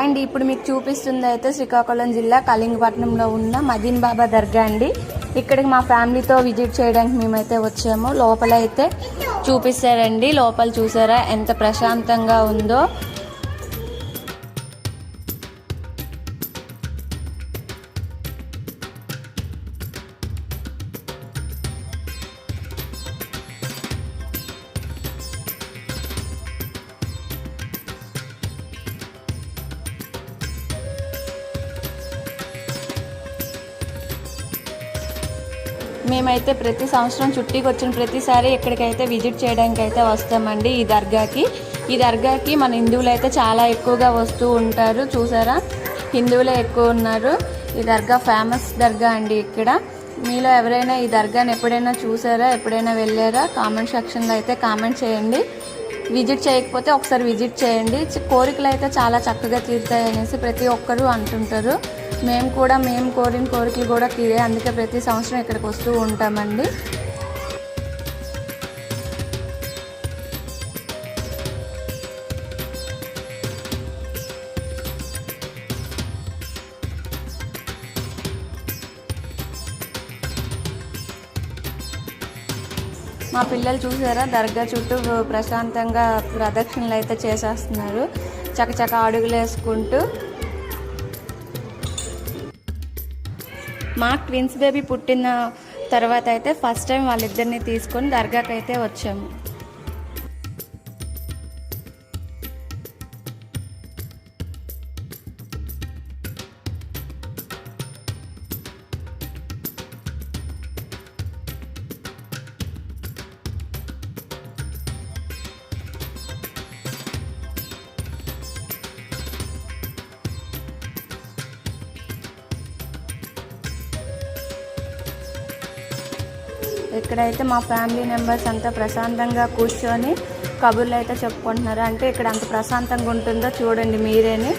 And ఇప్పుడు మీకు చూపిస్తుంది అయితే శ్రీకాకుళం జిల్లా కళింగపట్నంలో ఉన్న మదీన్ బాబా దర్గా అండి. ఇక్కడికి మా ఫ్యామిలీతో విజిట్ చేయడానికి మేమైతే వచ్చాము. లోపల అయితే చూపిస్తారండి. లోపల చూసారా ఎంత ప్రశాంతంగా ఉందో. మేమైతే ప్రతి సంవత్సరం చుట్టీకి వచ్చిన ప్రతిసారి ఇక్కడికైతే విజిట్ చేయడానికి అయితే వస్తామండి ఈ దర్గాకి. ఈ దర్గాకి మన హిందువులు అయితే చాలా ఎక్కువగా వస్తూ ఉంటారు. చూసారా? హిందువులే ఎక్కువ ఉన్నారు. ఈ దర్గా ఫేమస్ దర్గా అండి ఇక్కడ. మీలో ఎవరైనా ఈ దర్గాని ఎప్పుడైనా చూసారా? ఎప్పుడైనా వెళ్ళారా? కామెంట్ సెక్షన్లో అయితే కామెంట్ చేయండి. విజిట్ చేయకపోతే ఒకసారి విజిట్ చేయండి. కోరికలు అయితే చాలా చక్కగా తీరుతాయి అనేసి ప్రతి ఒక్కరూ అంటుంటారు. మేము కూడా మేము కోరిన కోరికలు కూడా తీరే అందుకే ప్రతి సంవత్సరం ఇక్కడికి వస్తూ ఉంటామండి. మా పిల్లలు చూసారా? దర్గా చుట్టూ ప్రశాంతంగా ప్రదక్షిణలు అయితే చేసేస్తున్నారు. చకచక అడుగులు వేసుకుంటూ మా ట్విన్స్ బేబీ పుట్టిన తర్వాత అయితే ఫస్ట్ టైం వాళ్ళిద్దరిని తీసుకొని దర్గాకైతే అయితే వచ్చాము. ఇక్కడైతే మా ఫ్యామిలీ మెంబర్స్ అంతా ప్రశాంతంగా కూర్చొని కబుర్లు అయితే చెప్పుకుంటున్నారు. అంటే ఇక్కడ అంత ప్రశాంతంగా ఉంటుందో చూడండి మీరేని.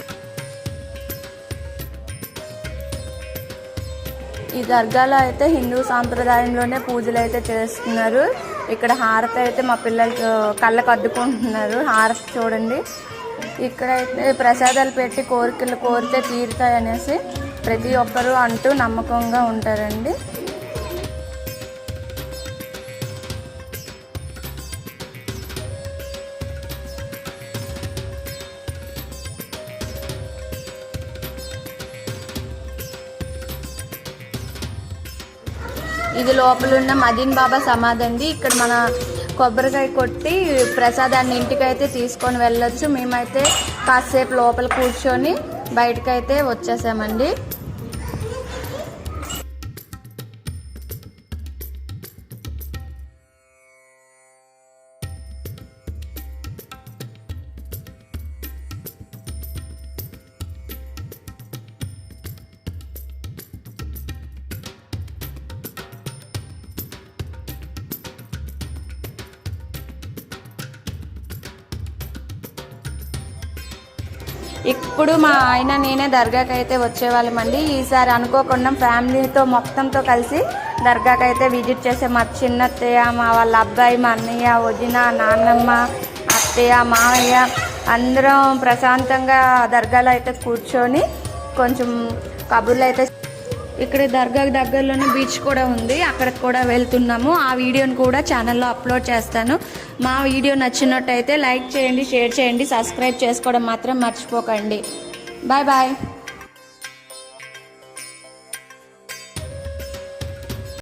ఈ దర్గాలో అయితే హిందూ సాంప్రదాయంలోనే పూజలు అయితే చేస్తున్నారు. ఇక్కడ హారతి అయితే మా పిల్లలు కళ్ళకు అద్దుకుంటున్నారు. హారతి చూడండి. ఇక్కడైతే ప్రసాదాలు పెట్టి కోరికలు కోరితే తీరుతాయి అనేసి ప్రతి ఒక్కరూ అంటూ నమ్మకంగా ఉంటారండి. ఇది లోపల ఉన్న మదీన్ బాబా సమాధి అండి. ఇక్కడ మన కొబ్బరికాయ కొట్టి ప్రసాదాన్ని ఇంటికైతే తీసుకొని వెళ్ళొచ్చు. మేమైతే కాసేపు లోపల కూర్చొని బయటకైతే వచ్చేసామండి. ఇప్పుడు మా ఆయన నేనే దర్గాకి అయితే వచ్చేవాళ్ళమండి. ఈసారి అనుకోకుండా ఫ్యామిలీతో మొత్తంతో కలిసి దర్గాకి అయితే విజిట్ చేసే. మా చిన్నత్తయ్య మా వాళ్ళ అబ్బాయి మా అన్నయ్య వదిన నాన్నమ్మ అత్తయ్య మామయ్య అందరం ప్రశాంతంగా దర్గాలో అయితే కూర్చొని కొంచెం కబుర్లు అయితే ఇక్కడ దర్గాకి దగ్గరలోనే బీచ్ కూడా ఉంది. అక్కడికి కూడా వెళ్తున్నాము. ఆ వీడియోని కూడా ఛానల్లో అప్లోడ్ చేస్తాను. మా వీడియో నచ్చినట్టయితే లైక్ చేయండి షేర్ చేయండి సబ్స్క్రైబ్ చేసుకోవడం మాత్రం మర్చిపోకండి. Bye bye